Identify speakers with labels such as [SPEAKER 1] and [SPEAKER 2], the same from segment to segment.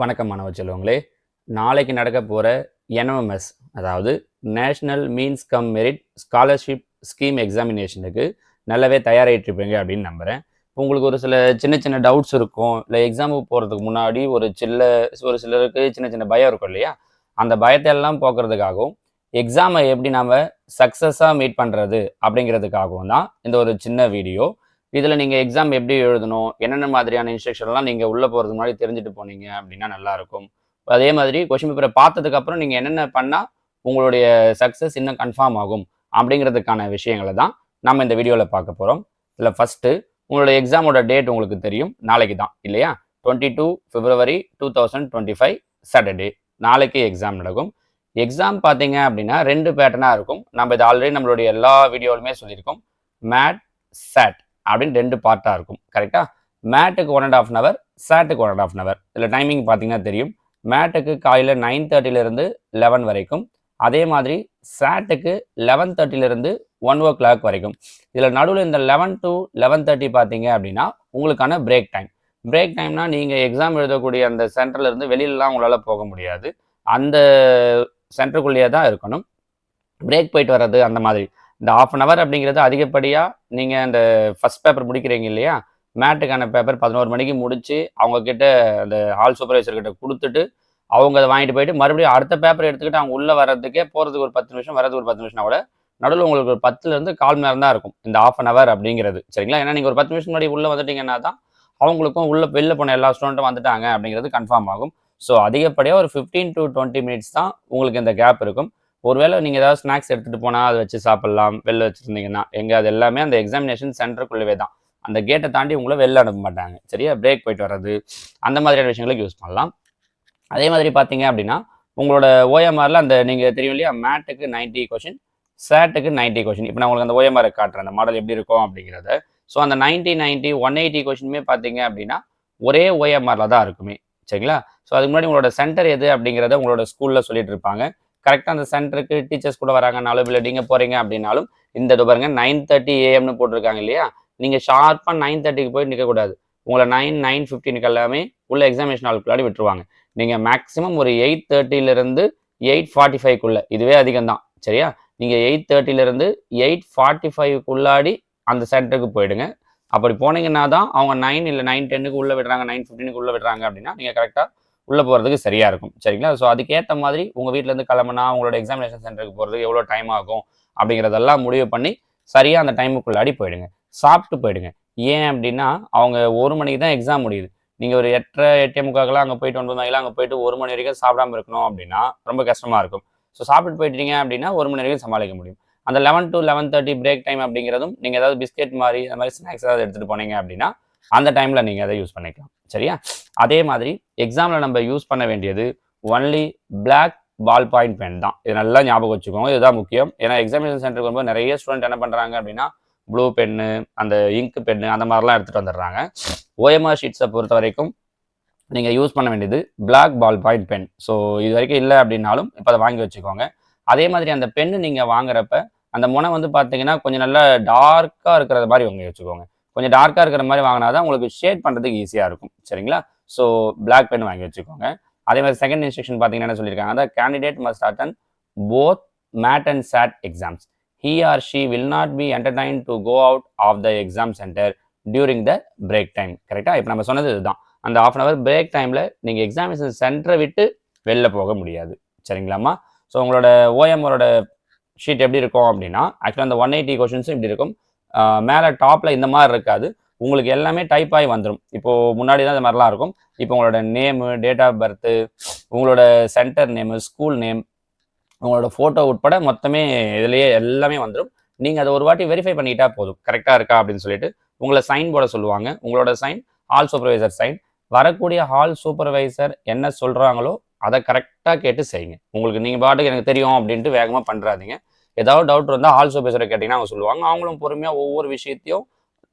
[SPEAKER 1] வணக்கம் மாணவ செல்வங்களே. நாளைக்கு நடக்க போகிற என்எம்எஸ் அதாவது national means cum merit scholarship scheme எக்ஸாமினேஷனுக்கு நல்லாவே தயாராகிட்ருப்பீங்க அப்படின்னு நம்புகிறேன் உங்களுக்கு ஒரு சில சின்ன சின்ன டவுட்ஸ் இருக்கும். இல்லை எக்ஸாமுக்கு போகிறதுக்கு முன்னாடி ஒரு சில்ல ஒரு சிலருக்கு சின்ன சின்ன பயம் இருக்கும் இல்லையா? அந்த பயத்தை எல்லாம் போக்குறதுக்காகவும் எக்ஸாமை எப்படி நாம் சக்ஸஸாக மீட் பண்ணுறது அப்படிங்கிறதுக்காகவும் தான் இந்த ஒரு சின்ன வீடியோ இதில் நீங்கள் எக்ஸாம் எப்படி எழுதணும் என்னென்ன மாதிரியான இன்ஸ்ட்ரக்ஷன்லாம் நீங்கள் உள்ளே போகிறதுக்கு முன்னாடி தெரிஞ்சுட்டு போனீங்க அப்படின்னா நல்லாயிருக்கும் அதே மாதிரி கொஷின் பேப்பரை பார்த்ததுக்கப்புறம் நீங்கள் என்னென்ன பண்ணால் உங்களுடைய சக்ஸஸ் இன்னும் கன்ஃபார்ம் ஆகும் அப்படிங்கிறதுக்கான விஷயங்களை தான் நம்ம இந்த வீடியோவில் பார்க்க போகிறோம் இதில் ஃபஸ்ட்டு உங்களோட எக்ஸாமோட டேட் உங்களுக்கு தெரியும். நாளைக்கு தான் இல்லையா? Twenty two February two thousand twenty five Saturday நாளைக்கு எக்ஸாம் நடக்கும். எக்ஸாம் பார்த்தீங்க அப்படின்னா ரெண்டு பேட்டர்னாக இருக்கும். நம்ம இது ஆல்ரெடி நம்மளுடைய எல்லா வீடியோவிலுமே சொல்லியிருக்கோம். மேட் சேட் அப்படின்னு ரெண்டு பார்ட்டாக இருக்கும். கரெக்டாக மேட்டுக்கு ஒன் அண்ட் ஆஃப் ஹவர் சேட்டுக்கு ஒன் அண்ட் ஆஃப் ஹவர் இதில் டைமிங் பார்த்தீங்கன்னா தெரியும். மேட்டுக்கு காலையில் நைன் தேர்ட்டிலேருந்து லெவன் வரைக்கும். அதே மாதிரி சேட்டுக்கு லெவன் தேர்ட்டிலேருந்து ஒன் ஓ கிளாக் வரைக்கும். இதில் நடுவில் இந்த லெவன் டு லெவன் தேர்ட்டி பார்த்தீங்க அப்படின்னா உங்களுக்கான பிரேக் டைம் பிரேக் டைம்னால் நீங்கள் எக்ஸாம் எழுதக்கூடிய அந்த சென்டர்லேருந்து வெளியிலலாம் உங்களால் போக முடியாது. அந்த சென்டருக்குள்ளேயே தான் இருக்கணும். பிரேக் போயிட்டு வர்றது அந்த மாதிரி. இந்த ஆஃப் அன் ஹவர் அப்படிங்கிறது அதிகப்படியாக நீங்கள் அந்த ஃபஸ்ட் பேப்பர் முடிக்கிறீங்க இல்லையா? மேட்டுக்கான பேப்பர் பதினோரு மணிக்கு முடித்து அவங்கக்கிட்ட அந்த ஹால் சூப்பர்வைசர்கிட்ட கொடுத்துட்டு அவங்க அதை வாங்கிட்டு போயிட்டு மறுபடியும் அடுத்த பேப்பர் எடுத்துக்கிட்டு அவங்க உள்ளே வர்றதுக்கே போகிறதுக்கு ஒரு பத்து நிமிஷம் வரதுக்கு ஒரு பத்து நிமிஷம் கூட நடுவில் உங்களுக்கு ஒரு பத்துலேருந்து கால் மணி நேரம் தான் இருக்கும் இந்த ஆஃப் அன் ஹவர் அப்படிங்கிறது. சரிங்களா? ஏன்னா நீங்கள் ஒரு பத்து நிமிஷம் முன்னாடி உள்ளே வந்துட்டீங்கன்னா தான் அவங்களுக்கும் உள்ள வெளில போன எல்லா ஸ்டூடெண்ட்டும் வந்துட்டாங்க அப்படிங்கிறது கன்ஃபார்ம் ஆகும். ஸோ அதிகப்படியாக ஒரு ஃபிஃப்டீன் டு டுவெண்ட்டி மினிட்ஸ் தான் உங்களுக்கு இந்த கேப் இருக்கும். ஒருவேளை நீங்கள் ஏதாவது ஸ்நாக்ஸ் எடுத்துகிட்டு போனால் அதை வச்சு சாப்பிட்லாம் வெளில வச்சுருந்தீங்கன்னா எங்கே அது எல்லாமே அந்த எக்ஸாமினேஷன் சென்டருக்குள்ளவே தான். அந்த கேட்டை தாண்டி உங்களை வெளில அனுப்ப மாட்டாங்க. சரியா? பிரேக் போயிட்டு வர்றது அந்த மாதிரியான விஷயங்களுக்கு யூஸ் பண்ணலாம். அதே மாதிரி பார்த்தீங்க அப்படின்னா உங்களோட ஓஎம்ஆரில் அந்த நீங்கள் தெரியும் இல்லையா? மேட்டுக்கு நைன்ட்டி கொஷின் சேட்டுக்கு நைன்ட்டி கொஷின் இப்போ நான் உங்களுக்கு அந்த ஓஎம்ஆர் காட்டுறேன். அந்த மாடல் எப்படி இருக்கும் அப்படிங்கிறத. ஸோ அந்த நைன்ட்டி நைன்ட்டி ஒன் எயிட்டி கொஷினுமே பார்த்தீங்க அப்படின்னா ஒரே ஓஎம்ஆரில் தான் இருக்குமே. சரிங்களா? ஸோ அதுக்கு முன்னாடி உங்களோட சென்டர் எது அப்படிங்கிறத உங்களோட ஸ்கூலில் சொல்லிட்டு இருப்பாங்க. கரெக்டாக அந்த சென்டருக்கு டீச்சர்ஸ் கூட வராங்கனாலும் இல்லை நீங்கள் போகிறீங்க அப்படின்னாலும் இந்த பாருங்க நைன் தேர்ட்டி ஏஎம்னு போட்டிருக்காங்க இல்லையா? நீங்கள் ஷார்ப்பாக நைன் தேர்ட்டிக்கு போய் நிற்கக்கூடாது உங்களை நைன் நைன் ஃபிஃப்டீனுக்கு எல்லாமே உள்ள எக்ஸாமினேஷன் ஹாலுக்குள்ளாடி விட்டுருவாங்க. நீங்கள் மேக்ஸிமம் ஒரு எயிட் தேர்ட்டிலேருந்து எயிட் ஃபார்ட்டி ஃபைவ்க்குள்ளே இதுவே அதிகம் தான் சரியா நீங்கள் எயிட் தேர்ட்டிலேருந்து எயிட் ஃபார்ட்டி ஃபைவ்க்குள்ளாடி அந்த சென்டருக்கு போயிடுங்க. அப்படி போனீங்கன்னா தான் அவங்க நைன் இல்லை நைன் டென்னுக்கு உள்ளே விடுறாங்க நைன் ஃபிஃப்டீனுக்கு உள்ளே விடுறாங்க அப்படின்னா நீங்கள் கரெக்டாக உள்ளே போகிறதுக்கு சரியாக இருக்கும். சரிங்களா? ஸோ அதுக்கேற்ற மாதிரி உங்கள் வீட்டிலேருந்து கிளம்புனா உங்களோட எக்ஸாமினேஷன் சென்டருக்கு போகிறதுக்கு எவ்வளோ டைம் ஆகும் அப்படிங்கிறதெல்லாம் முடிவு பண்ணி சரியாக அந்த டைமுக்குள்ளாடி போயிடுங்க. சாப்பிட்டு போயிடுங்க. ஏன் அப்படின்னா அவங்க ஒரு மணிக்கு தான் எக்ஸாம் முடியுது. நீங்கள் ஒரு எட்டரை எட்டே முக்காக்கெல்லாம் அங்கே போயிட்டு ஒன்பது மணிக்கெல்லாம் அங்கே போயிட்டு ஒரு மணி வரைக்கும் சாப்பிடாம இருக்கணும் அப்படின்னா ரொம்ப கஷ்டமாக இருக்கும். ஸோ சாப்பிட்டு போயிட்டீங்க அப்படின்னா ஒரு மணி வரைக்கும் சமாளிக்க முடியும். அந்த eleven to eleven thirty break time அப்படிங்கிறதும் நீங்கள் ஏதாவது பிஸ்கெட் மாதிரி அந்த மாதிரி ஸ்நாக்ஸ் ஏதாவது எடுத்துகிட்டு போனீங்க அப்படின்னா அந்த டைமில் நீங்கள் அதை யூஸ் பண்ணிக்கலாம். சரியா? அதே மாதிரி எக்ஸாமில் நம்ம யூஸ் பண்ண வேண்டியது only black ball point pen தான். இது நல்லா ஞாபகம் வச்சுக்கோங்க. இதுதான் முக்கியம். ஏன்னா எக்ஸாமினேஷன் சென்டருக்கு வரும்போது நிறைய ஸ்டூடெண்ட் என்ன பண்ணுறாங்க அப்படின்னா ப்ளூ பென்னு அந்த இங்க் பென்னு அந்த மாதிரிலாம் எடுத்துகிட்டு வந்துடுறாங்க. ஓஎம்ஆர் ஷீட்ஸை பொறுத்த வரைக்கும் நீங்கள் யூஸ் பண்ண வேண்டியது black ball point pen so இது வரைக்கும் இல்லை அப்படின்னாலும் இப்போ அதை வாங்கி வச்சுக்கோங்க. அதே மாதிரி அந்த பென்னு நீங்கள் வாங்குறப்ப அந்த முனை வந்து பார்த்தீங்கன்னா கொஞ்சம் நல்லா டார்க்காக இருக்கிற மாதிரி வாங்கி வச்சுக்கோங்க. கொஞ்சம் டார்க்காக இருக்கிற மாதிரி வாங்கினா தான் உங்களுக்கு ஷேட் பண்ணுறதுக்கு ஈஸியாக இருக்கும். சரிங்களா? ஸோ பிளாக் பென் வாங்கி வச்சுக்கோங்க. அதே மாதிரி செகண்ட் இன்ஸ்ட்ரக்ஷன் பார்த்தீங்கன்னா என்ன சொல்லியிருக்காங்க? அதான் candidate must attend both MAT and SAT exams he or she will not be entertain to go out of the exam centre during the break time கரெக்டாக இப்போ நம்ம சொன்னது இதுதான். அந்த ஆஃப் அன் அவர் பிரேக் டைமில் நீங்கள் எக்ஸாமினேஷன் சென்டரை விட்டு வெளில போக முடியாது. சரிங்களாம்மா? ஸோ உங்களோட ஓஎம்ஆரோட ஷீட் எப்படி இருக்கும் அப்படின்னா ஆக்சுவலாக அந்த ஒன் எயிட்டி கொஷின்ஸும் இப்படி இருக்கும். மேலே டாப்பில் இந்த மாதிரி இருக்காது. உங்களுக்கு எல்லாமே டைப் ஆகி வந்துடும் இப்போது முன்னாடி தான் இந்த மாதிரிலாம் இருக்கும். இப்போ உங்களோட நேமு டேட் ஆஃப் பர்த்து உங்களோட சென்டர் நேமு ஸ்கூல் நேம் உங்களோட ஃபோட்டோ உட்பட மொத்தமே இதுலேயே எல்லாமே வந்துடும் நீங்கள் அதை ஒரு வாட்டி வெரிஃபை பண்ணிட்டா போதும். கரெக்டாக இருக்கா அப்படின்னு சொல்லிட்டு உங்களை சைன் போட சொல்லுவாங்க. உங்களோட சைன் ஹால் சூப்பர்வைசர் சைன் வரக்கூடிய ஹால் சூப்பர்வைசர் என்ன சொல்கிறாங்களோ அதை கரெக்டாக கேட்டு செய்யுங்க. உங்களுக்கு நீங்கள் பாட்டுக்கு எனக்கு தெரியும் அப்படின்ட்டு வேகமாக பண்ணுறாதீங்க ஏதாவது டவுட் இருந்தால் ஆல்சோ பேசுகிற கேட்டிங்கன்னா அவங்க சொல்லுவாங்க. அவங்களும் பொறுமையாக ஒவ்வொரு விஷயத்தையும்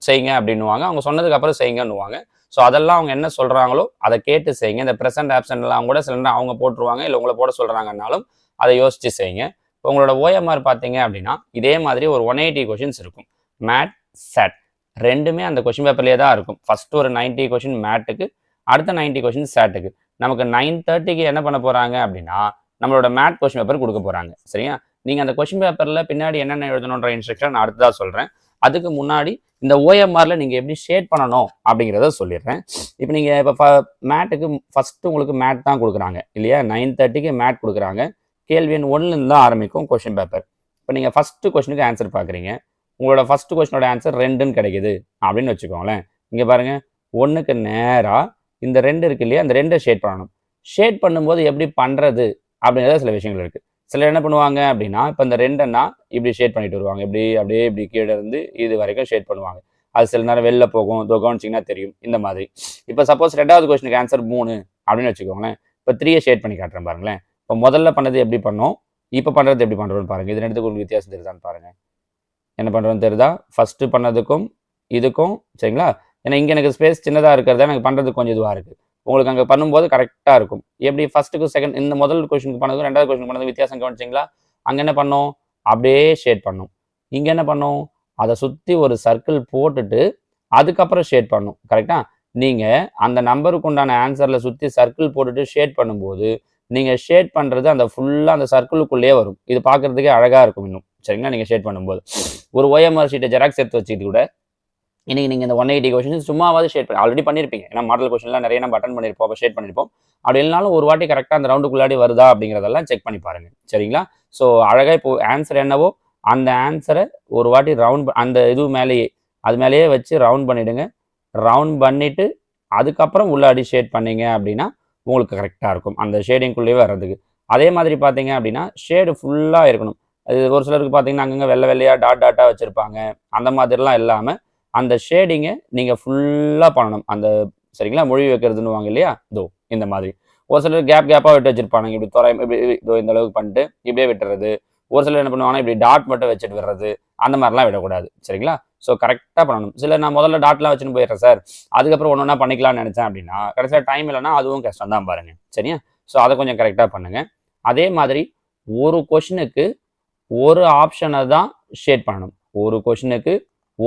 [SPEAKER 1] செய்யுங்க அப்படின்னுவாங்க. அவங்க சொன்னதுக்கு அப்புறம் செய்யுங்கன்னுவாங்க ஸோ அதெல்லாம் அவங்க என்ன சொல்கிறாங்களோ அதை கேட்டு செய்யுங்க இந்த ப்ரெசென்ட் ஆப்ஷன்லாம் கூட சில நேரம் அவங்க போட்டுருவாங்க. இல்லை உங்களை போட சொல்கிறாங்கன்னாலும் அதை யோசித்து செய்யுங்க இப்போ உங்களோட ஓஎம்ஆர் பார்த்தீங்க அப்படின்னா இதே மாதிரி ஒரு ஒன் எயிட்டி கொஷின்ஸ் இருக்கும். மேட் செட் ரெண்டுமே அந்த கொஷின் பேப்பர்லேயே தான் இருக்கும். ஃபஸ்ட்டு ஒரு நைன்ட்டி கொஷின் மேட்டுக்கு அடுத்த நைன்ட்டி கொஷின் சேட்டுக்கு நமக்கு நைன் தேர்ட்டிக்கு என்ன பண்ண போகிறாங்க அப்படின்னா நம்மளோட மேட் கொஸ்டின் பேப்பர் கொடுக்க போகிறாங்க சரியா? நீங்கள் அந்த கொஷின் பேப்பரில் பின்னாடி என்னென்ன எழுதணுன்ற இன்ஸ்ட்ரக்ஷன் நான் அடுத்ததாக சொல்கிறேன் அதுக்கு முன்னாடி இந்த ஓஎம்ஆரில் நீங்கள் எப்படி ஷேட் பண்ணணும் அப்படிங்கிறத சொல்லிடுறேன். இப்போ நீங்கள் இப்போ மேட்டுக்கு ஃபஸ்ட்டு உங்களுக்கு மேட் தான் கொடுக்குறாங்க இல்லையா? நைன் தேர்ட்டிக்கு மேட் கொடுக்குறாங்க. கேள்வி எண் ஒன்றுலேருந்து தான் ஆரம்பிக்கும் கொஷின் பேப்பர் இப்போ நீங்கள் ஃபஸ்ட்டு கொஷனுக்கு ஆன்சர் பார்க்குறீங்க உங்களோட ஃபஸ்ட்டு கொஷனோட ஆன்சர் ரெண்டுன்னு கிடைக்குது அப்படின்னு வச்சுக்கோங்களேன். இங்கே பாருங்கள் ஒன்றுக்கு நேராக இந்த ரெண்டு இருக்கு இல்லையா? அந்த ரெண்டை ஷேட் பண்ணணும். ஷேட் பண்ணும்போது எப்படி பண்ணுறது அப்படிங்கிறத சில விஷயங்கள் இருக்குது சிலர் என்ன பண்ணுவாங்க அப்படின்னா இப்போ இந்த ரெண்டுன்னா இப்படி ஷேட் பண்ணிட்டு வருவாங்க. இப்படி அப்படியே இப்படி கீழே இருந்து இது வரைக்கும் ஷேட் பண்ணுவாங்க. அது சில நேரம் வெளில போகும் இதோ கவனிச்சிங்கன்னா தெரியும். இந்த மாதிரி. இப்போ சப்போஸ் ரெண்டாவது கொஸ்டினுக்கு ஆன்சர் மூணு அப்படின்னு வச்சுக்கோங்களேன். இப்போ த்ரீயை ஷேட் பண்ணி காட்டுறேன் பாருங்களேன். இப்போ முதல்ல பண்ணது எப்படி பண்ணோம்? இப்போ பண்ணுறது எப்படி பண்ணுறோன்னு பாருங்கள் இது ரெண்டுத்துக்கு உங்களுக்கு வித்தியாசம் தெரியுதான்னு பாருங்கள் என்ன பண்ணுறோன்னு தெரியுதா? ஃபஸ்ட்டு பண்ணதுக்கும் இதுக்கும் சரிங்களா? ஏன்னா இங்கே எனக்கு ஸ்பேஸ் சின்னதாக இருக்கிறதா எனக்கு பண்ணுறதுக்கு கொஞ்சம் இதுவாக இருக்குது உங்களுக்கு அங்கே பண்ணும்போது கரெக்டாக இருக்கும். எப்படி ஃபஸ்ட்டுக்கு செகண்ட் இந்த முதல் கொஷனுக்கு பண்ணதுக்கும் ரெண்டாவது கொஷனுக்கு பண்ணது வித்தியாசம் கவனிச்சிங்களா? அங்கே என்ன பண்ணோம்? அப்படியே ஷேட் பண்ணும். இங்கே என்ன பண்ணும்? அதை சுற்றி ஒரு சர்க்கிள் போட்டுட்டு அதுக்கப்புறம் ஷேட் பண்ணும். கரெக்டாக நீங்கள் அந்த நம்பருக்கு உண்டான ஆன்சரில் சுற்றி சர்க்கிள் போட்டுட்டு ஷேட் பண்ணும்போது நீங்கள் ஷேட் பண்ணுறது அந்த ஃபுல்லாக அந்த சர்க்கிளுக்குள்ளேயே வரும். இது பார்க்குறதுக்கே அழகாக இருக்கும் இன்னும். சரிங்களா? நீங்கள் ஷேட் பண்ணும்போது. ஒரு ஓஎம்ஆர் ஷீட்டை ஜெராக்ஸ் எடுத்து வச்சுக்கிட்டு கூட இன்னைக்கு நீங்கள் இந்த ஒன் எயிட்டி கொஷின்ஸ் சும்மாவது ஷேட் பண்ணி ஆல்ரெடி பண்ணியிருப்பீங்க ஏன்னா மாடல் கொஷின்லாம் நிறைய நம்ம அட்டன் பண்ணியிருப்போம் அப்போ ஷேட் பண்ணியிருப்போம் அப்படி இல்லைனாலும் ஒரு வாட்டி கரெக்டாக அந்த ரவுண்டுக்குள்ளாடி வருதா அப்படிங்கிறதெல்லாம் செக் பண்ணி பாருங்க. சரிங்களா? ஸோ அழகாக இப்போ ஆன்சர் என்னவோ அந்த ஆன்சரை ஒரு வாட்டி ரவுண்ட் அந்த இது மேலேயே அது மேலேயே வச்சு ரவுண்ட் பண்ணிவிடுங்க ரவுண்ட் பண்ணிவிட்டு அதுக்கப்புறம் உள்ளாடி ஷேட் பண்ணீங்க அப்படின்னா உங்களுக்கு கரெக்டாக இருக்கும். அந்த ஷேடிங்குள்ளேயே வர்றதுக்கு. அதே மாதிரி பார்த்தீங்க அப்படின்னா ஷேடு ஃபுல்லாக இருக்கணும். அது ஒரு சிலருக்கு பார்த்தீங்கன்னா அங்கங்கே வெள்ளை வெள்ளையாக டாட் டாட்டாக வச்சுருப்பாங்க. அந்த மாதிரிலாம் இல்லாமல் அந்த ஷேடிங்கை நீங்கள் ஃபுல்லாக பண்ணணும். அந்த சரிங்களா? மொழி வைக்கிறதுன்னு வாங்க இல்லையா? இதோ இந்த மாதிரி. ஒரு சிலர் கேப் கேப்பாக விட்டு வச்சிருப்பாங்க இப்படி துறை இப்படி இதோ இந்த அளவுக்கு பண்ணிட்டு இப்படியே விட்டுறது. ஒரு சிலர் என்ன பண்ணுவாங்கன்னா இப்படி டாட் மட்டும் வச்சுட்டு விடுறது. அந்த மாதிரிலாம் விடக்கூடாது. சரிங்களா? ஸோ கரெக்டாக பண்ணணும். சில நான் முதல்ல டாட்லாம் வச்சுன்னு போயிடுறேன் சார் அதுக்கப்புறம் ஒன்று ஒன்றா பண்ணிக்கலாம்னு நினச்சேன் அப்படின்னா கடைசியாக டைம் இல்லைன்னா அதுவும் கஷ்டம் தான் பாருங்கள் சரியா? ஸோ அதை கொஞ்சம் கரெக்டாக பண்ணுங்கள் அதே மாதிரி ஒரு கொஷினுக்கு ஒரு ஆப்ஷனை தான் ஷேட் பண்ணணும். ஒரு கொஷினுக்கு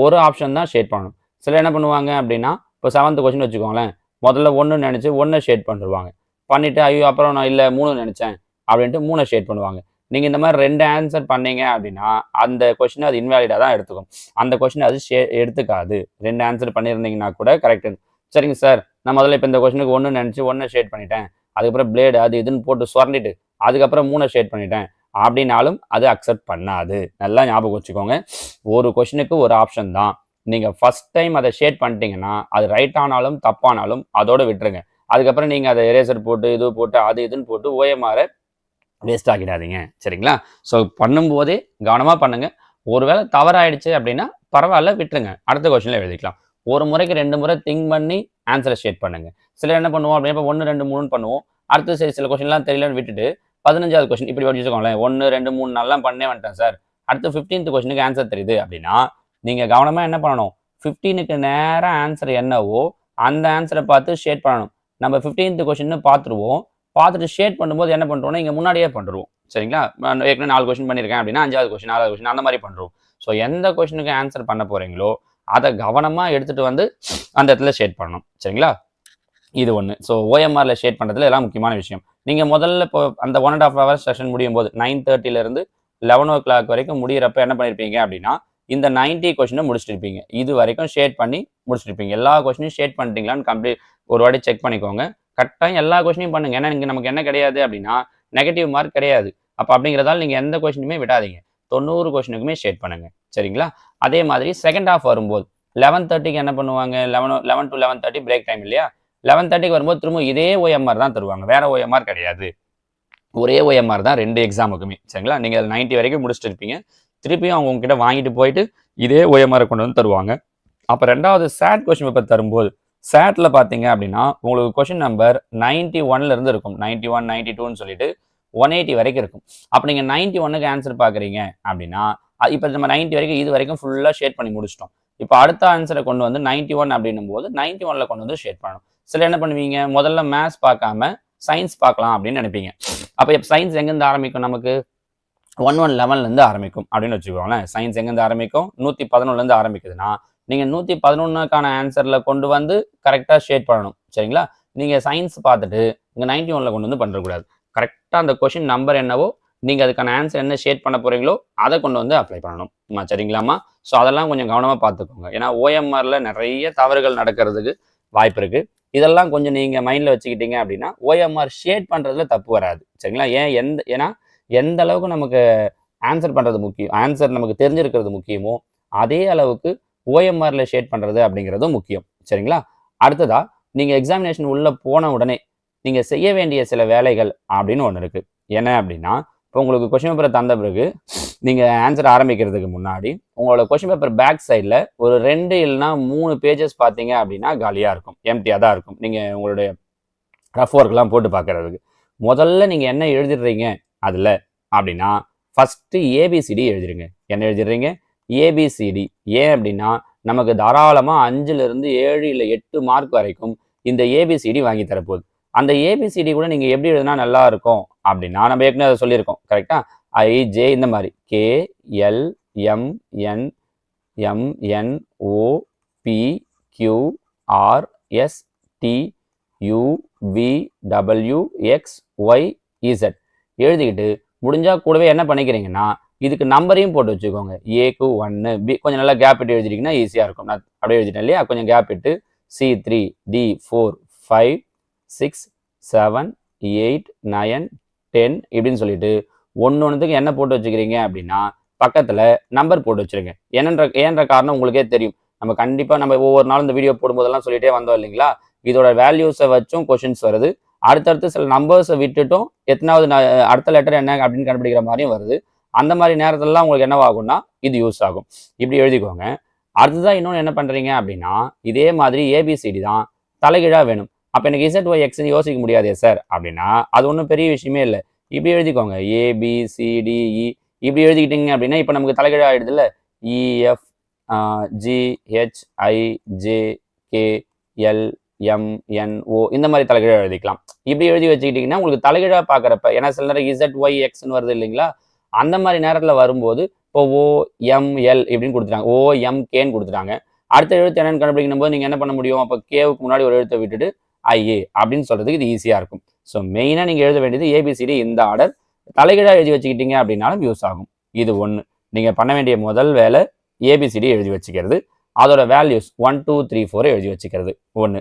[SPEAKER 1] ஒரு ஆப்ஷன் தான் ஷேட் பண்ணணும். சில என்ன பண்ணுவாங்க அப்படின்னா இப்போ செவன்த் கொஷின் வச்சுக்கோங்களேன். முதல்ல ஒன்று நினச்சி ஒன்றை ஷேட் பண்ணிடுவாங்க பண்ணிவிட்டு ஐயோ அப்புறம் நான் இல்லை மூணு நினச்சேன். அப்படின்ட்டு மூணை ஷேட் பண்ணுவாங்க. நீங்கள் இந்த மாதிரி ரெண்டு ஆன்சர் பண்ணீங்க அப்படின்னா அந்த கொஷினை அது இன்வாலிடாக தான் எடுத்துக்கும். அந்த கொஷினை அது ஷே எடுத்துக்காது. ரெண்டு ஆன்சர் பண்ணியிருந்தீங்கன்னா கூட கரெக்டு சரிங்க சார் நான் முதல்ல இப்போ இந்த கொஷனுக்கு ஒன்று நினச்சி ஒன்றை ஷேட் பண்ணிட்டேன். அதுக்கப்புறம் பிளேடு அது இதுன்னு போட்டு சுரண்டிட்டு அதுக்கப்புறம் மூணை ஷேட் பண்ணிட்டேன். அப்படின்னாலும் அது அக்செப்ட் பண்ணாது. நல்லா ஞாபகம் வச்சுக்கோங்க. ஒரு கொஷினுக்கு ஒரு ஆப்ஷன் தான். நீங்கள் ஃபஸ்ட் டைம் அதை ஷேட் பண்ணிட்டீங்கன்னா அது ரைட் ஆனாலும் தப்பானாலும் அதோடு விட்டுருங்க. அதுக்கப்புறம் நீங்கள் அதை எரேசர் போட்டு இது போட்டு அது இதுன்னு போட்டு ஓயமாற வேஸ்ட் ஆக்கிடாதீங்க. சரிங்களா? ஸோ பண்ணும்போதே கவனமாக பண்ணுங்கள் ஒருவேளை தவறாயிடுச்சு அப்படின்னா பரவாயில்ல விட்டுருங்க. அடுத்த கொஸ்டினில் எழுதிக்கலாம். ஒரு முறைக்கு ரெண்டு முறை திங்க் பண்ணி ஆன்சரை ஷேட் பண்ணுங்க. சிலர் என்ன பண்ணுவோம் அப்படின்னா இப்போ ஒன்று ரெண்டு மூணுன்னு பண்ணுவோம். அடுத்து சரி சில கொஸ்டின்லாம் தெரியலன்னு விட்டுட்டு பதினஞ்சாவது கொஸ்டின் இப்படி வச்சுக்கோங்களேன். ஒன்று ரெண்டு மூணு நாள்லாம் பண்ணே வந்துட்டேன் சார். அடுத்து ஃபிஃப்டீன்த் கொஸ்டினுக்கு ஆன்சர் தெரியுது அப்படின்னா நீங்கள் கவனமாக என்ன பண்ணணும்? ஃபிஃப்டீனுக்கு நேராக ஆன்சர் என்னவோ அந்த ஆன்சரை பார்த்து ஷேட் பண்ணணும். நம்ம ஃபிஃப்டீன்த் கொஸ்டின் பார்த்துருவோம். பார்த்துட்டு ஷேட் பண்ணும்போது என்ன பண்ணுறோம்னா இங்கே முன்னாடியே பண்ணுறோம் சரிங்களா? நான் ஏற்கனவே நாலு கொஸ்டின் பண்ணியிருக்கேன் அப்படின்னா அஞ்சாவது கொஸ்டின் நாலாவது கொஸ்டின் அந்த மாதிரி பண்ணுறோம் ஸோ எந்த கொஸ்டினுக்கு ஆன்சர் பண்ண போகிறீங்களோ அதை கவனமாக எடுத்துகிட்டு வந்து அந்த இடத்துல ஷேட் பண்ணணும். சரிங்களா? இது ஒன்று ஸோ ஓஎம்ஆரில் ஷேட் பண்ணுறதுல எல்லாம் முக்கியமான விஷயம். நீங்கள் முதல்ல இப்போ அந்த one and half hours session முடியும் போது நைன் தேர்ட்டிலேருந்து லெவன் ஓ கிளாக் வரைக்கும் முடியிறப்ப என்ன பண்ணியிருப்பீங்க அப்படின்னா இந்த நைன்ட்டி கொஸ்டினை முடிச்சிருப்பீங்க இது வரைக்கும் ஷேட் பண்ணி முடிச்சிருப்பீங்க எல்லா கொஸ்டினையும் ஷேட் பண்ணிட்டீங்களான்னு கம்ப்ளீட் ஒரு வாட்டி செக் பண்ணிக்கோங்க. கரெக்டாக எல்லா கொஸ்டினையும் பண்ணுங்க. ஏன்னா இங்கே நமக்கு என்ன கிடையாது அப்படின்னா நெகட்டிவ் மார்க் கிடையாது. அப்போ அப்படிங்கிறதால நீங்கள் எந்த கொஸ்டினுமே விடாதீங்க. தொண்ணூறு கொஸ்டினுக்குமே ஷேட் பண்ணுங்க. சரிங்களா? அதே மாதிரி செகண்ட் ஹாஃப் வரும்போது லெவன் தேர்ட்டிக்கு என்ன பண்ணுவாங்க? Eleven eleven to eleven thirty break time இல்லையா? லெவன் தேர்ட்டிக்கு வரும்போது திரும்ப இதே ஓஎம்ஆர் தான் தருவாங்க. வேற ஓஎம்ஆர் கிடையாது. ஒரே ஓஎம்ஆர் தான் ரெண்டு எக்ஸாமுக்குமே சரிங்களா? நீங்கள் அதில் நைன்ட்டி வரைக்கும் முடிச்சுட்டு இருப்பீங்க திருப்பியும் அவங்க உங்ககிட்ட வாங்கிட்டு போயிட்டு இதே ஓஎம்ஆரை கொண்டு வந்து தருவாங்க. அப்போ ரெண்டாவது சேட் கொஸ்டின் பேப்பர் தரும்போது சேட்டில் பார்த்தீங்க அப்படின்னா உங்களுக்கு கொஷின் நம்பர் நைன்ட்டி ஒன்லேருந்து இருக்கும். நைன்ட்டி ஒன் நைன்டி டூன்னு சொல்லிட்டு ஒன் எயிட்டி வரைக்கும் இருக்கும். அப்போ நீங்கள் நைன்ட்டி ஒன்னுக்கு ஆன்சர் பார்க்குறீங்க அப்படின்னா இப்போ நம்ம நைன்ட்டி வரைக்கும் இது வரைக்கும் ஃபுல்லாக ஷேட் பண்ணி முடிச்சிட்டோம். இப்போ அடுத்த ஆன்சரை கொண்டு வந்து நைன்ட்டி ஒன் அப்படின்னும் போது நைன்ட்டி ஒன்ல கொண்டு வந்து ஷேட் பண்ணணும். சில என்ன பண்ணுவீங்க? முதல்ல மேத்ஸ் பார்க்காம சயின்ஸ் பார்க்கலாம் அப்படின்னு நினைப்பீங்க. அப்போ இப்போ சயின்ஸ் எங்கேருந்து ஆரம்பிக்கும்? நமக்கு ஒன் ஒன் லெவன்லேருந்து ஆரம்பிக்கும் அப்படின்னு வச்சுக்கோங்களேன். சயின்ஸ் எங்கேருந்து ஆரம்பிக்கும்? நூற்றி பதினொன்றுலேருந்து ஆரம்பிக்குதுன்னா நீங்கள் நூற்றி பதினொன்றுக்கான ஆன்சரில் கொண்டு வந்து கரெக்டாக ஷேட் பண்ணணும். சரிங்களா? நீங்கள் சயின்ஸ் பார்த்துட்டு இங்கே நைன்டி ஒனில் கொண்டு வந்து பண்ணுறக்கூடாது கரெக்டாக அந்த கொஷின் நம்பர் என்னவோ நீங்கள் அதுக்கான ஆன்சர் என்ன ஷேட் பண்ண போகிறீங்களோ அதை கொண்டு வந்து அப்ளை பண்ணணும். சரிங்களாம்மா? ஸோ அதெல்லாம் கொஞ்சம் கவனமாக பார்த்துக்கோங்க. ஏன்னா ஓஎம்ஆரில் நிறைய தவறுகள் நடக்கிறதுக்கு வாய்ப்பு இருக்குது இதெல்லாம் கொஞ்சம் நீங்கள் மைண்டில் வச்சுக்கிட்டீங்க அப்படின்னா ஓஎம்ஆர் ஷேட் பண்ணுறதுல தப்பு வராது. சரிங்களா? ஏன் எந்த ஏன்னா எந்த அளவுக்கு நமக்கு ஆன்சர் பண்ணுறது முக்கியம் ஆன்சர் நமக்கு தெரிஞ்சிருக்கிறது முக்கியமோ அதே அளவுக்கு ஓஎம்ஆரில் ஷேட் பண்ணுறது அப்படிங்கிறதும் முக்கியம். சரிங்களா? அடுத்ததா நீங்கள் எக்ஸாமினேஷன் உள்ளே போன உடனே நீங்கள் செய்ய வேண்டிய சில வேலைகள் அப்படின்னு ஒன்று இருக்குது என்ன அப்படின்னா இப்போ உங்களுக்கு கொஷின் பேப்பரை தந்த பிறகு நீங்கள் ஆன்சர் ஆரம்பிக்கிறதுக்கு முன்னாடி உங்களோட கொஷின் பேப்பர் பேக் சைடில் ஒரு ரெண்டு இல்லைனா மூணு பேஜஸ் பார்த்தீங்க அப்படின்னா காலியாக இருக்கும் எம்டியாக தான் இருக்கும். நீங்கள் உங்களுடைய ரஃப் ஒர்க்லாம் போட்டு பார்க்குறதுக்கு. முதல்ல நீங்கள் என்ன எழுதிடுறீங்க அதில் அப்படின்னா ஃபஸ்ட்டு ஏபிசிடி எழுதிடுங்க. என்ன எழுதிடுறீங்க? ஏபிசிடி ஏன் அப்படின்னா நமக்கு தாராளமாக அஞ்சுலேருந்து ஏழு இல்லை எட்டு மார்க் வரைக்கும் இந்த ஏபிசிடி வாங்கி தரப்போகுது. அந்த ஏபிசிடி கூட நீங்கள் எப்படி எழுதுனா நல்லா இருக்கும்? அப்படின்னா நம்ம ஏற்கனவே அதை சொல்லியிருக்கோம். கரெக்டாக ஐ ஜே இந்த மாதிரி. K L M N M N O P Q R S T U V W X Y Z எழுதிக்கிட்டு முடிஞ்சால் கூடவே என்ன பண்ணிக்கிறீங்கன்னா இதுக்கு நம்பரையும் போட்டு வச்சுக்கோங்க. ஏக்கு ஒன்று பி கொஞ்சம் நல்லா கேப் இட்டு எழுதிட்டீங்கன்னா ஈஸியாக இருக்கும். நான் அப்படியே எழுதிட்டேன் இல்லையா? கொஞ்சம் கேப் இட்டு C three D four five six seven eight nine ten இப்படின்னு சொல்லிட்டு ஒன்று ஒன்றுத்துக்கு என்ன போட்டு வச்சுக்கிறீங்க அப்படின்னா பக்கத்தில் நம்பர் போட்டு வச்சுருங்க. என்னன்ற ஏன்ற காரணம் உங்களுக்கே தெரியும். நம்ம கண்டிப்பாக நம்ம ஒவ்வொரு நாளும் இந்த வீடியோ போடும்போதெல்லாம் சொல்லிகிட்டே வந்தோம் இல்லைங்களா? இதோட வேல்யூஸை வச்சும் கொஷின்ஸ் வருது. அடுத்தடுத்து சில நம்பர்ஸை விட்டுட்டும் எத்தனாவது ந- அடுத்த லெட்டர் என்ன அப்படின்னு கண்டுபிடிக்கிற மாதிரியும் வருது. அந்த மாதிரி நேரத்துலலாம் உங்களுக்கு என்னவாகும்னா இது யூஸ் ஆகும். இப்படி எழுதிக்கோங்க. அடுத்ததான் இன்னொன்று என்ன பண்ணுறீங்க அப்படின்னா இதே மாதிரி ஏபிசிடி தான் தலைகீழாக வேணும். அப்போ எனக்கு இசட் ஒய் எக்ஸ் யோசிக்க முடியாதே சார் அப்படின்னா அது ஒன்றும் பெரிய விஷயமே இல்லை. இப்படி எழுதிக்கோங்க. A B C D E e. இப்படி எழுதிக்கிட்டீங்க அப்படின்னா இப்போ நமக்கு தலைகீழ ஆகிடுதுல்ல E F e, G H I J K L M O இந்த மாதிரி தலைகீழாக எழுதிக்கலாம். இப்படி எழுதி வச்சுக்கிட்டிங்கன்னா உங்களுக்கு தலைகீழாக பார்க்குறப்ப ஏன்னா சில நேரம் இசட் ஒய் எக்ஸ்னு வருது இல்லைங்களா? அந்த மாதிரி நேரத்தில் வரும்போது இப்போ ஓஎம்எல் இப்படின்னு கொடுத்துட்டாங்க. ஓஎம்கேன்னு கேன்னு கொடுத்துட்டாங்க. அடுத்த எழுத்து என்னன்னு கண்டுபிடிக்கும் போது நீங்கள் என்ன பண்ண முடியும்? அப்போ கேவுக்கு முன்னாடி ஒரு எழுத்தை விட்டுட்டு ஐஏ அப்படின்னு சொல்கிறதுக்கு இது ஈஸியாக இருக்கும். ஸோ மெயினாக நீங்கள் எழுத வேண்டியது ஏபிசிடி இந்த ஆர்டர் தலைகீழாக எழுதி வச்சுக்கிட்டீங்க அப்படின்னாலும் யூஸ் ஆகும். இது ஒன்று நீங்கள் பண்ண வேண்டிய முதல் வேலை ஏபிசிடி எழுதி வச்சுக்கிறது. அதோட வேல்யூஸ் ஒன் டூ த்ரீ ஃபோரை எழுதி வச்சுக்கிறது. ஒன்று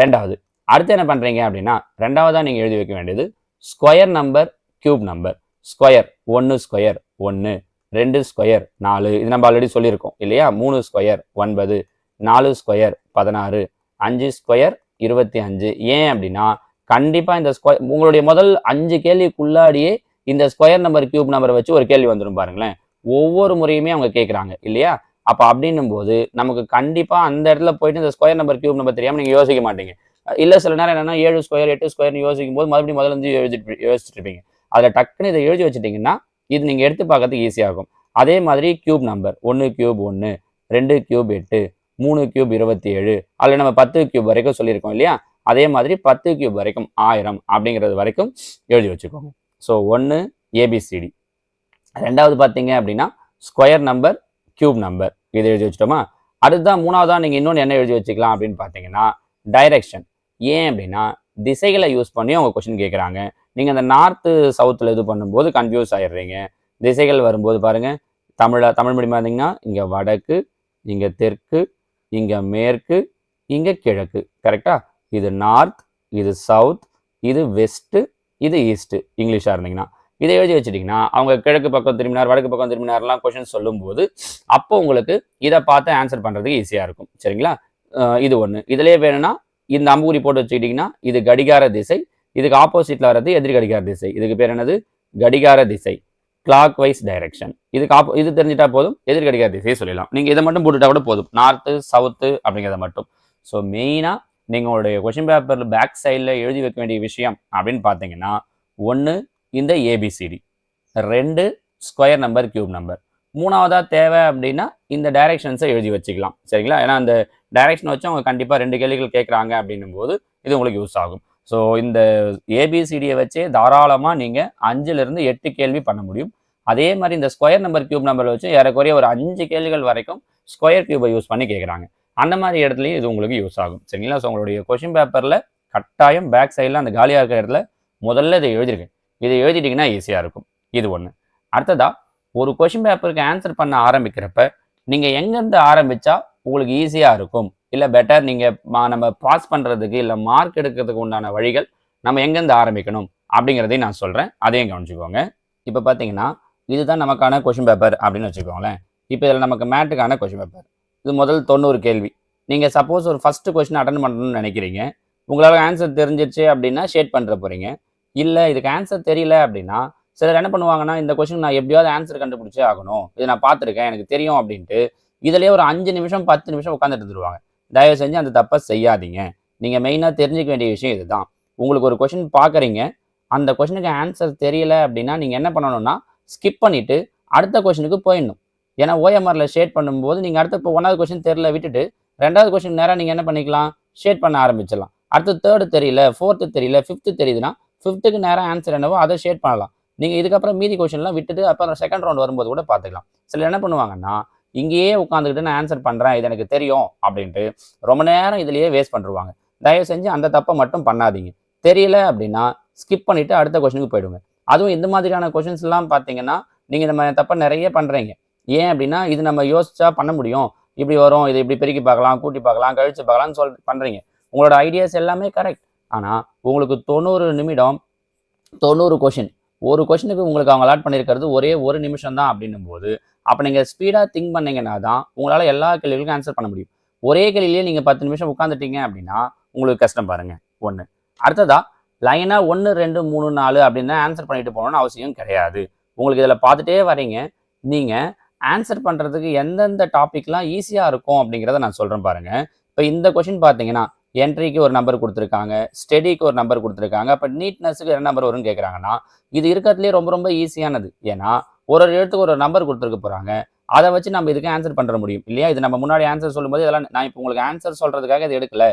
[SPEAKER 1] ரெண்டாவது அடுத்து என்ன பண்ணுறீங்க அப்படின்னா ரெண்டாவதாக நீங்கள் எழுதி வைக்க வேண்டியது square number cube number square ஒன்று ஸ்கொயர் ஒன்று ரெண்டு ஸ்கொயர் நாலு. இது நம்ம ஆல்ரெடி சொல்லியிருக்கோம் இல்லையா? மூணு ஸ்கொயர் ஒன்பது. நாலு ஸ்கொயர் பதினாறு. அஞ்சு ஸ்கொயர் இருபத்தி அஞ்சு. ஏன் அப்படின்னா கண்டிப்பாக இந்த ஸ்கொயர் உங்களுடைய முதல் அஞ்சு கேள்விக்குள்ளாடியே இந்த ஸ்கொயர் நம்பர் கியூப் நம்பரை வச்சு ஒரு கேள்வி வந்துடும் பாருங்களேன். ஒவ்வொரு முறையுமே அவங்க கேட்குறாங்க இல்லையா? அப்போ அப்படின்னும் போது நமக்கு கண்டிப்பாக அந்த இடத்துல போயிட்டு இந்த ஸ்கொயர் நம்பர் கியூப் நம்பர் தெரியாமல் நீங்கள் யோசிக்க மாட்டீங்க. இல்லை சில நேரம் என்னன்னா ஏழு ஸ்கொயர் எட்டு ஸ்கொயர்னு யோசிக்கும் போது மறுபடியும் முதல்ல இருந்து யோசிச்சுட்டு யோசிச்சுட்டு இருப்பீங்க. அதில் டக்குன்னு இதை எழுதி வச்சுட்டிங்கன்னா இது நீங்கள் எடுத்து பார்க்கறதுக்கு ஈஸியாகும் அதே மாதிரி கியூப் நம்பர் ஒன்று கியூப் ஒன்று ரெண்டு கியூப் எட்டு மூணு கியூப் இருபத்தி ஏழு அதில் நம்ம பத்து கியூப் வரைக்கும் சொல்லியிருக்கோம் இல்லையா? அதே மாதிரி பத்து கியூப் வரைக்கும் ஆயிரம் அப்படிங்கிறது வரைக்கும் எழுதி வச்சுக்கோங்க. ஸோ ஒன்று ஏபிசிடி ரெண்டாவது பார்த்தீங்க அப்படின்னா ஸ்கொயர் நம்பர் கியூப் நம்பர் இது எழுதி வச்சுட்டோமா? அடுத்ததான் மூணாவதாக நீங்கள் இன்னொன்று என்ன எழுதி வச்சுக்கலாம் அப்படின்னு பார்த்தீங்கன்னா டைரக்ஷன் ஏன் அப்படின்னா திசைகளை யூஸ் பண்ணி அவங்க கொஷின் கேட்குறாங்க. நீங்கள் அந்த நார்த்து சவுத்தில் இது பண்ணும்போது கன்ஃபியூஸ் ஆயிடுறீங்க. திசைகள் வரும்போது பாருங்கள் தமிழ தமிழ் மீடியமாக இருந்தீங்கன்னா இங்கே வடக்கு இங்கே தெற்கு இங்கே மேற்கு இங்கே கிழக்கு. கரெக்டா இது நார்த் இது சவுத் இது வெஸ்ட்டு இது ஈஸ்ட்டு இங்கிலீஷாக இருந்தீங்கன்னா. இதை எழுதி வச்சுட்டிங்கன்னா அவங்க கிழக்கு பக்கம் திரும்பினார் வடக்கு பக்கம் திரும்பினார்லாம் கொஷின் சொல்லும்போது அப்போ உங்களுக்கு இதை பார்த்து ஆன்சர் பண்ணுறதுக்கு ஈஸியாக இருக்கும். சரிங்களா? இது ஒன்று இதுலேயே வேணும்னா இந்த அம்புகுறி போட்டு வச்சுக்கிட்டிங்கன்னா இது கடிகார திசை இதுக்கு ஆப்போசிட்டில் வர்றது எதிர் கடிகார திசை. இதுக்கு பேர் என்னது? கடிகார திசை. கிளாக் வைஸ் டைரக்ஷன் இதுக்கு ஆப்போ இது தெரிஞ்சிட்டா போதும் எதிர் கிடைக்காது திசையை சொல்லலாம் நீங்கள் இதை மட்டும் போட்டுட்டா கூட போதும். நார்த்து சவுத்து அப்படிங்கிறத மட்டும். ஸோ மெயினாக நீங்கள் உங்களுடைய கொஷின் பேப்பரில் பேக் சைடில் எழுதி வைக்க வேண்டிய விஷயம் அப்படின்னு பார்த்தீங்கன்னா ஒன்று இந்த ஏபிசிடி ரெண்டு ஸ்கொயர் நம்பர் கியூப் நம்பர் மூணாவதாக தேவை அப்படின்னா இந்த டைரக்ஷன்ஸை எழுதி வச்சுக்கலாம். சரிங்களா? ஏன்னா அந்த டைரக்ஷன் வச்சு அவங்க கண்டிப்பாக ரெண்டு கேள்விகள் கேட்குறாங்க அப்படின்னும் போது இது உங்களுக்கு யூஸ் ஆகும். ஸோ இந்த ஏபிசிடியை வச்சே தாராளமாக நீங்கள் அஞ்சுலேருந்து எட்டு கேள்வி பண்ண முடியும். அதே மாதிரி இந்த ஸ்கொயர் நம்பர் கியூப் நம்பர் வச்சு ஏறக்குறைய ஒரு அஞ்சு கேள்விகள் வரைக்கும் ஸ்கொயர் கியூபை யூஸ் பண்ணி கேட்குறாங்க அந்த மாதிரி இடத்துலையும் இது உங்களுக்கு யூஸ் ஆகும். சரிங்களா? ஸோ உங்களுடைய கொஷின் பேப்பரில் கட்டாயம் பேக் சைடில் அந்த காலியாக இருக்கிற இடத்துல முதல்ல இதை எழுதிருக்கேன் இதை எழுதிட்டிங்கன்னா ஈஸியாக இருக்கும். இது ஒன்று அடுத்ததாக ஒரு கொஷின் பேப்பருக்கு ஆன்சர் பண்ண ஆரம்பிக்கிறப்ப நீங்கள் எங்கேருந்து ஆரம்பித்தா உங்களுக்கு ஈஸியாக இருக்கும். இல்லை பெட்டர் நீங்கள் நம்ம பாஸ் பண்ணுறதுக்கு இல்லை மார்க் எடுக்கிறதுக்கு உண்டான வழிகள் நம்ம எங்கேருந்து ஆரம்பிக்கணும் அப்படிங்கிறதையும் நான் சொல்கிறேன் அதையும் கவனிச்சுக்கோங்க. இப்போ பார்த்தீங்கன்னா இதுதான் நமக்கான கொஷின் பேப்பர் அப்படின்னு வச்சுக்கோங்களேன். இப்போ இதில் நமக்கு மேட்டுக்கான கொஷின் பேப்பர் இது முதல் தொண்ணூறு கேள்வி. நீங்கள் சப்போஸ் ஒரு ஃபஸ்ட்டு கொஷின் அட்டன் பண்ணணும்னு நினைக்கிறீங்க. உங்களால் ஆன்சர் தெரிஞ்சிருச்சு அப்படின்னா ஷேட் பண்ணுற போகிறீங்க இல்லை இதுக்கு ஆன்சர் தெரியல அப்படின்னா சிலர் என்ன பண்ணுவாங்கன்னா இந்த கொஷின் நான் எப்படியாவது ஆன்சர் கண்டுபிடிச்சே ஆகணும். இது நான் பார்த்துருக்கேன் எனக்கு தெரியும் அப்படின்ட்டு இதுலேயே ஒரு அஞ்சு நிமிஷம் பத்து நிமிஷம் உட்காந்துட்டு இருந்துருவாங்க. தயவு செஞ்சு அந்த தப்பை செய்யாதீங்க. நீங்கள் மெயினாக தெரிஞ்சுக்க வேண்டிய விஷயம் இதுதான். உங்களுக்கு ஒரு கொஷின் பார்க்குறீங்க. அந்த கொஷினுக்கு ஆன்சர் தெரியல அப்படின்னா நீங்கள் என்ன பண்ணணும்னா ஸ்கிப் பண்ணிவிட்டு அடுத்த கொஷினுக்கு போயிடணும். ஏன்னா ஓஎம்ஆரில் ஷேட் பண்ணும்போது நீங்கள் அடுத்த இப்போ ஒன்றாவது கொஷின் தெரியல விட்டுட்டு ரெண்டாவது கொஷின் நேராக நீங்கள் என்ன பண்ணிக்கலாம்? ஷேட் பண்ண ஆரம்பிச்சிடலாம். அடுத்து தேர்டு தெரியல ஃபோர்த்து தெரியல ஃபிஃப்த்து தெரியுதுன்னா ஃபிஃப்த்துக்கு நேரம் ஆன்சர் என்னவோ அதை ஷேட் பண்ணலாம். நீங்கள் இதுக்கப்புறம் மீதி கொஷின்லாம் விட்டுட்டு அப்புறம் செகண்ட் ரவுண்ட் வரும்போது கூட பார்த்துக்கலாம். சிலர் என்ன பண்ணுவாங்கன்னா இங்கேயே உட்காந்துக்கிட்டு நான் ஆன்சர் பண்ணுறேன் இது எனக்கு தெரியும் அப்படின்ட்டு ரொம்ப நேரம் இதுலேயே வேஸ்ட் பண்ணிருவாங்க. தயவு செஞ்சு அந்த தப்பை மட்டும் பண்ணாதீங்க. தெரியல அப்படின்னா ஸ்கிப் பண்ணிவிட்டு அடுத்த கொஷனுக்கு போயிடுங்க. அதுவும் இந்த மாதிரியான கொஷின்ஸ்லாம் பார்த்தீங்கன்னா நீங்கள் இந்த மாதிரி தப்பை நிறைய பண்ணுறீங்க ஏன் அப்படின்னா இது நம்ம யோசிச்சா பண்ண முடியும். இப்படி வரும் இதை இப்படி பெருக்கி பார்க்கலாம் கூட்டி பார்க்கலாம் கழிச்சு பார்க்கலாம்னு சொல் பண்ணுறீங்க உங்களோட ஐடியாஸ் எல்லாமே கரெக்ட் ஆனால் உங்களுக்கு தொண்ணூறு நிமிடம் தொண்ணூறு கொஷின் ஒரு கொஷினுக்கு உங்களுக்கு அவங்க அலாட் பண்ணியிருக்கிறது ஒரே ஒரு நிமிஷம் தான் அப்படின்னும் போது அப்போ நீங்கள் ஸ்பீடாக திங்க் பண்ணீங்கன்னா தான் உங்களால் எல்லா கேள்விகளுக்கும் ஆன்சர் பண்ண முடியும். ஒரே கேள்வியிலேயே நீங்கள் பத்து நிமிஷம் உட்காந்துட்டீங்க அப்படின்னா உங்களுக்கு கஷ்டம் பாருங்கள் ஒன்று அடுத்ததாக லைனாக ஒன்று ரெண்டு மூணு நாலு அப்படின்னு ஆன்சர் பண்ணிட்டு போகணும்னு அவசியம் கிடையாது. உங்களுக்கு இதில் பார்த்துட்டே வரீங்க நீங்கள் ஆன்சர் பண்ணுறதுக்கு எந்தெந்த டாபிக்லாம் ஈஸியாக இருக்கும் அப்படிங்கிறத நான் சொல்கிறேன் பாருங்கள் இப்போ இந்த கொஷின் பார்த்தீங்கன்னா என்ட்ரிக்கு ஒரு நம்பர் கொடுத்துருக்காங்க ஸ்டெடிக்கு ஒரு நம்பர் கொடுத்துருக்காங்க. அப்போ நீட்னஸுக்கு என்ன நம்பர் வரும்னு கேட்குறாங்கன்னா இது இருக்கிறதுலே ரொம்ப ரொம்ப ஈஸியானது ஏன்னா ஒரு ஒரு எழுத்துக்கு ஒரு நம்பர் கொடுத்துருக்க போகிறாங்க அதை வச்சு நம்ம இதுக்கு ஆன்சர் பண்ணுற முடியும். இல்லையா? இது நம்ம முன்னாடி ஆன்சர் சொல்லும்போது இதெல்லாம் நான் இப்போ உங்களுக்கு ஆன்சர் சொல்கிறதுக்காக இது எடுக்கல.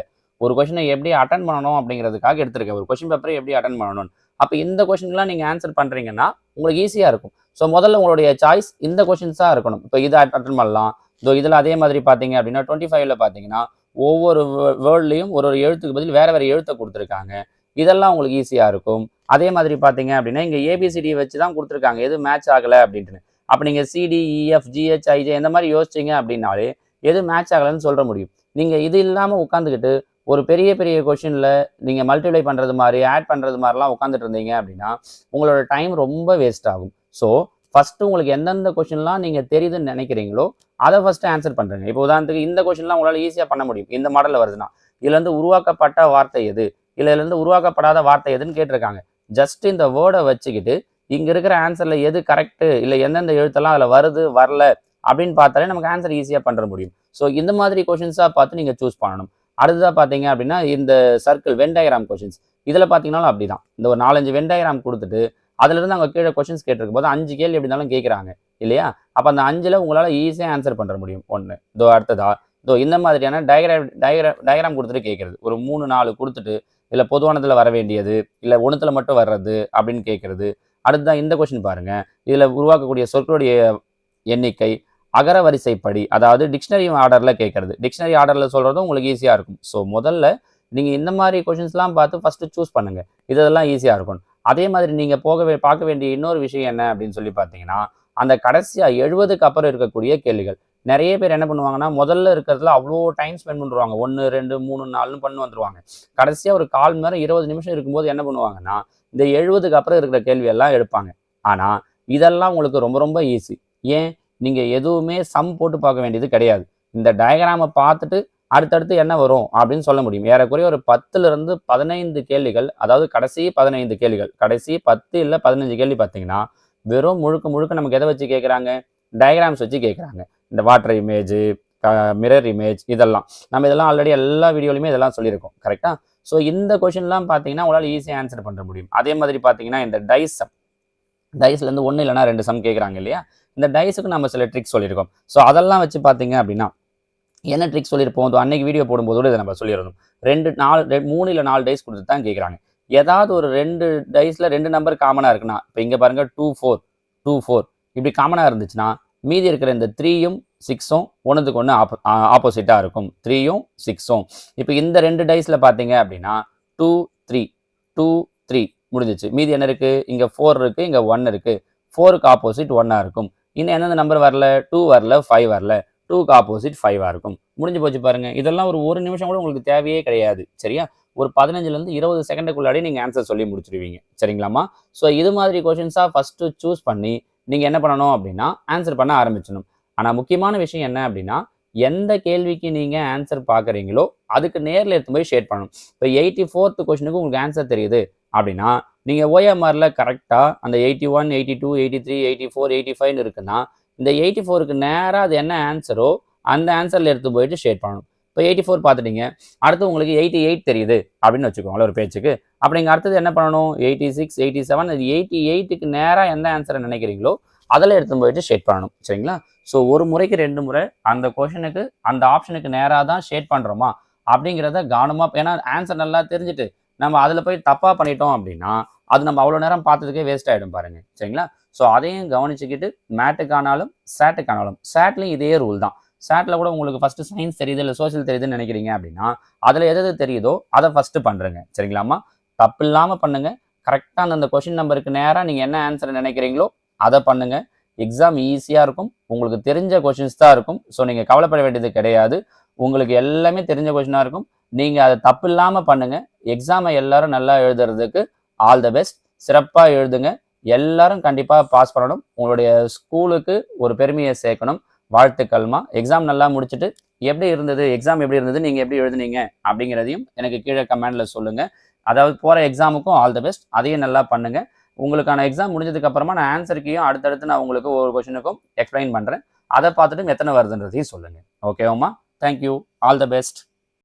[SPEAKER 1] ஒரு கொஷினை எப்படி அட்டன் பண்ணணும் அப்படிங்கிறதுக்காக எடுத்திருக்கேன். ஒரு கொஷின் பேப்பரை எப்படி அட்டன் பண்ணணும் அப்போ இந்த கொஷின்லாம் நீங்கள் ஆன்சர் பண்ணுறீங்கன்னா உங்களுக்கு ஈஸியாக இருக்கும். ஸோ முதல்ல உங்களுடைய சாய்ஸ் இந்த கொஷின்ஸாக இருக்கணும். இப்போ இதை அட்டன் பண்ணலாம். இதோ இதில் அதே மாதிரி பார்த்தீங்க அப்படின்னா டுவெண்ட்டி ஃபைவ்ல பார்த்தீங்கன்னா ஒவ்வொரு வேர்ட்லேயும் ஒரு ஒரு எழுத்துக்கு பதில் வேறு வேறு எழுத்தை கொடுத்துருக்காங்க. இதெல்லாம் உங்களுக்கு ஈஸியாக இருக்கும். அதே மாதிரி பார்த்தீங்க அப்படின்னா இங்கே ஏபிசிடி வச்சு தான் கொடுத்துருக்காங்க. எது மேட்ச் ஆகலை அப்படின்ட்டு அப்போ நீங்கள் சிடிஇஎஃப் ஜிஹெச்ஐஜே ஐஜே e, இந்த மாதிரி யோசிச்சிங்க அப்படின்னாலே எது மேட்ச் ஆகலைன்னு சொல்ல முடியும். நீங்கள் இது இல்லாமல் உட்காந்துக்கிட்டு ஒரு பெரிய பெரிய கொஷினில் நீங்கள் மல்டிப்ளை பண்ணுறது மாதிரி ஆட் பண்ணுறது மாதிரிலாம் உட்காந்துட்டு இருந்தீங்க அப்படின்னா உங்களோட டைம் ரொம்ப வேஸ்ட் ஆகும். ஸோ ஃபஸ்ட்டு உங்களுக்கு எந்தெந்த கொஷின்லாம் நீங்கள் தெரியுதுன்னு நினைக்கிறீங்களோ அதை ஃபஸ்ட்டு ஆன்சர் பண்ணுறீங்க இப்போ உதாரணத்துக்கு இந்த கொஷின்லாம் உங்களால் ஈஸியாக பண்ண முடியும். இந்த மாடலில் வருதுன்னா இதுலேருந்து உருவாக்கப்பட்ட வார்த்தை எது? இல்லை இதுலேருந்து உருவாக்கப்படாத வார்த்தை எதுன்னு கேட்டிருக்காங்க. ஜஸ்ட் இந்த வேர்டை வச்சுக்கிட்டு இங்கே இருக்கிற ஆன்சரில் எது கரெக்டு இல்லை எந்தெந்த எழுத்தெல்லாம் அதில் வருது வரல அப்படின்னு பார்த்தாலே நமக்கு ஆன்சர் ஈஸியாக பண்ணுற முடியும். ஸோ இந்த மாதிரி கொஷின்ஸாக பார்த்து நீங்கள் சூஸ் பண்ணணும். அடுத்ததாக பார்த்தீங்க அப்படின்னா இந்த சர்க்கிள் வென் கொஷின்ஸ் இதில் பார்த்தீங்கன்னாலும் அப்படி தான் இந்த ஒரு நாலஞ்சு வென் கொடுத்துட்டு அதுலேருந்து அவங்க கீழே கொஷின்ஸ் கேட்டிருக்கும் போது அஞ்சு கேள்வி எப்படினாலும் கேட்குறாங்க இல்லையா? அப்போ அந்த அஞ்சில் உங்களால் ஈஸியாக ஆன்சர் பண்ணுற முடியும். ஒன்று இதோ அடுத்ததா. இதோ இந்த மாதிரியான டயக்ராம் டயக்ராம் டயக்ராம் கொடுத்துட்டு கேட்குறது. ஒரு மூணு நாலு கொடுத்துட்டு இல்லை பொதுவானதில் வர வேண்டியது இல்லை ஒன்றுத்தில் மட்டும் வர்றது அப்படின்னு கேட்குறது அடுத்ததான் இந்த கொஷின் பாருங்கள் இதில் உருவாக்கக்கூடிய சொற்களுடைய எண்ணிக்கை அகர வரிசைப்படி அதாவது டிக்ஷனரி ஆர்டரில் கேட்குறது டிக்ஷனரி ஆர்டரில் சொல்கிறதும் உங்களுக்கு ஈஸியாக இருக்கும். ஸோ முதல்ல நீங்கள் இந்த மாதிரி கொஷின்ஸ்லாம் பார்த்து ஃபஸ்ட்டு சூஸ் பண்ணுங்கள் இதெல்லாம் ஈஸியாக இருக்கும். அதே மாதிரி நீங்கள் போகவே பார்க்க வேண்டிய இன்னொரு விஷயம் என்ன அப்படின்னு சொல்லி பார்த்தீங்கன்னா அந்த கடைசியாக எழுபதுக்கு அப்புறம் இருக்கக்கூடிய கேள்விகள். நிறைய பேர் என்ன பண்ணுவாங்கன்னா முதல்ல இருக்கிறதுல அவ்வளோ டைம் ஸ்பெண்ட் பண்ணுவாங்க ஒன்று ரெண்டு மூணு நாலுன்னு பண்ணு வந்துருவாங்க. கடைசியாக ஒரு கால் மணி நேரம் இருபது நிமிஷம் இருக்கும்போது என்ன பண்ணுவாங்கன்னா இந்த எழுபதுக்கு அப்புறம் இருக்கிற கேள்வி எல்லாம் எடுப்பாங்க. ஆனால் இதெல்லாம் உங்களுக்கு ரொம்ப ரொம்ப ஈஸி ஏன்? நீங்கள் எதுவுமே சம் போட்டு பார்க்க வேண்டியது கிடையாது. இந்த டயக்ராமை பார்த்துட்டு அடுத்தடுத்து என்ன வரும் அப்படின்னு சொல்ல முடியும். ஏறக்குறைய ஒரு பத்துலேருந்து பதினைந்து கேள்விகள் அதாவது கடைசி பதினைந்து கேள்விகள் கடைசி பத்து இல்லை பதினஞ்சு கேள்வி பார்த்தீங்கன்னா வெறும் முழுக்க முழுக்க நமக்கு எதை வச்சு கேட்குறாங்க? டயக்ராம்ஸ் வச்சு கேட்குறாங்க. இந்த வாட்டர் இமேஜ் மிரர் இமேஜ் இதெல்லாம். நம்ம இதெல்லாம் ஆல்ரெடி எல்லா வீடியோலையுமே இதெல்லாம் சொல்லியிருக்கோம் கரெக்டாக ஸோ இந்த கொஷின்லாம் பார்த்தீங்கன்னா உங்களால் ஈஸியாக ஆன்சர் பண்ண முடியும். அதே மாதிரி பார்த்தீங்கன்னா இந்த டைஸ் சம் டைஸ்லேருந்து ஒன்று இல்லைனா ரெண்டு சம் கேட்குறாங்க இல்லையா? இந்த டைஸுக்கு நம்ம சில ட்ரிக்ஸ் சொல்லியிருக்கோம். ஸோ அதெல்லாம் வச்சு பார்த்தீங்க அப்படின்னா என்ன ட்ரிக்ஸ் சொல்லியிருப்போம்? அன்னைக்கு வீடியோ போடும்போது கூட இதை நம்ம சொல்லியிருந்தோம் ரெண்டு நாலு ரெ- மூணு இல்லை நாலு டைஸ் கொடுத்து தான் கேட்குறாங்க. ஏதாவது ஒரு ரெண்டு டைஸில் ரெண்டு நம்பர் காமனாக இருக்குன்னா இப்போ இங்கே பாருங்க டூ ஃபோர் டூ ஃபோர் இப்படி காமனாக இருந்துச்சுன்னா மீதி இருக்கிற இந்த த்ரீயும் சிக்ஸும் ஒன்றுக்கு ஒன்று ஆப்போ ஆப்போசிட்டாக இருக்கும். த்ரீயும் சிக்ஸும் இப்போ இந்த ரெண்டு டைஸில் பார்த்தீங்க அப்படின்னா டூ த்ரீ டூ த்ரீ முடிஞ்சிச்சு. மீதி என்ன இருக்குது இங்கே ஃபோர் இருக்குது இங்கே ஒன் இருக்குது ஃபோருக்கு ஆப்போசிட் ஒன்னாக இருக்கும். இன்னும் எந்தெந்த நம்பர் வரல? டூ வரல ஃபைவ் வரல. டூக்கு ஆப்போசிட் ஃபைவாக இருக்கும். முடிஞ்சு போச்சு பாருங்கள் இதெல்லாம் ஒரு ஒரு நிமிஷம் கூட உங்களுக்கு தேவையே கிடையாது. சரியா? ஒரு பதினஞ்சுலேருந்து இருபது செகண்டுக்குள்ளாடி நீங்கள் ஆன்சர் சொல்லி முடிச்சிருவீங்க. சரிங்களாம்மா? ஸோ இது மாதிரி கொஷின்ஸாக ஃபஸ்ட்டு சூஸ் பண்ணி நீங்கள் என்ன பண்ணணும் அப்படின்னா ஆன்சர் பண்ண ஆரம்பிச்சிடணும். ஆனால் முக்கியமான விஷயம் என்ன அப்படின்னா எந்த கேள்விக்கு நீங்கள் ஆன்சர் பார்க்குறீங்களோ அதுக்கு நேரில் எடுத்து போய் ஷேர் பண்ணணும். இப்போ எயிட்டி ஃபோர்த்து கொஷனுக்கு உங்களுக்கு ஆன்சர் தெரியுது அப்படின்னா நீங்கள் ஓஎம்ஆரில் கரெக்டாக அந்த eighty one eighty two eighty three eighty four eighty ஃபைவ்னு இருக்குன்னா இந்த எயிட்டி ஃபோருக்கு நேராக அது என்ன ஆன்சரோ அந்த ஆன்சரில் எடுத்து போயிட்டு ஷேர் பண்ணணும். இப்போ எயிட்டி ஃபோர் பார்த்துட்டீங்க. அடுத்து உங்களுக்கு எயிட்டி எயிட் தெரியுது அப்படின்னு வச்சுக்கோங்களேன் ஒரு பேச்சுக்கு. அப்போ நீங்கள் அடுத்தது என்ன பண்ணணும்? எயிட்டி சிக்ஸ் எயிட்டி செவன் அது எயிட்டி எயிட்டுக்கு நேராக எந்த ஆன்சரை நினைக்கிறீங்களோ அதில் எடுத்து போயிட்டு ஷேட் பண்ணணும். சரிங்களா? ஸோ ஒரு முறைக்கு ரெண்டு முறை அந்த கொஷனுக்கு அந்த ஆப்ஷனுக்கு நேராக தான் ஷேட் பண்ணுறோமா அப்படிங்கிறத கவனமாக ஏன்னா ஆன்சர் நல்லா தெரிஞ்சுட்டு நம்ம அதில் போய் தப்பாக பண்ணிட்டோம் அப்படின்னா அது நம்ம அவ்வளோ நேரம் பார்த்ததுக்கே வேஸ்ட் ஆகிடும் பாருங்க. சரிங்களா? ஸோ அதையும் கவனிச்சுக்கிட்டு மேட்டுக்கானாலும் சேட்டுக்கானாலும் சேட்லேயும் இதே ரூல் தான். சேட்டில் கூட உங்களுக்கு ஃபஸ்ட்டு சயின்ஸ் தெரியுது இல்லை சோஷியல் தெரியுதுன்னு நினைக்கிறீங்க அப்படின்னா அதில் எது எது தெரியுதோ அதை ஃபஸ்ட்டு பண்ணுறேங்க சரிங்களாம்மா தப்பு இல்லாமல் பண்ணுங்கள் கரெக்டாக அந்தந்த கொஷின் நம்பருக்கு நேராக நீங்கள் என்ன ஆன்சர் நினைக்கிறீங்களோ அதை பண்ணுங்கள் எக்ஸாம் ஈஸியாக இருக்கும். உங்களுக்கு தெரிஞ்ச கொஷின்ஸ் தான் இருக்கும். ஸோ நீங்கள் கவலைப்பட வேண்டியது கிடையாது. உங்களுக்கு எல்லாமே தெரிஞ்ச கொஷினாக இருக்கும். நீங்கள் அதை தப்பு இல்லாமல் பண்ணுங்கள் எக்ஸாமை எல்லாரும் நல்லா எழுதுறதுக்கு ஆல் த பெஸ்ட் சிறப்பாக எழுதுங்க. எல்லாரும் கண்டிப்பாக பாஸ் பண்ணணும். உங்களுடைய ஸ்கூலுக்கு ஒரு பெருமையை சேர்க்கணும். வாழ்த்துக்கள்மா. எக்ஸாம் நல்லா முடிச்சுட்டு எப்படி இருந்தது? எக்ஸாம் எப்படி இருந்தது? நீங்கள் எப்படி எழுதுனீங்க? அப்படிங்கிறதையும் எனக்கு கீழே கமெண்டில் சொல்லுங்கள் அதாவது போகிற எக்ஸாமுக்கும் ஆல் த பெஸ்ட் அதையும் நல்லா பண்ணுங்கள் உங்களுக்கான எக்ஸாம் முடிஞ்சதுக்கப்புறமா நான் ஆன்சருக்கையும் அடுத்தடுத்து நான் உங்களுக்கு ஒரு கொஷனுக்கும் எக்ஸ்பிளைன் பண்ணுறேன் அதை பார்த்துட்டு எத்தனை வருதுன்றதையும் சொல்லுங்கள் ஓகேவாம்மா thank you all the best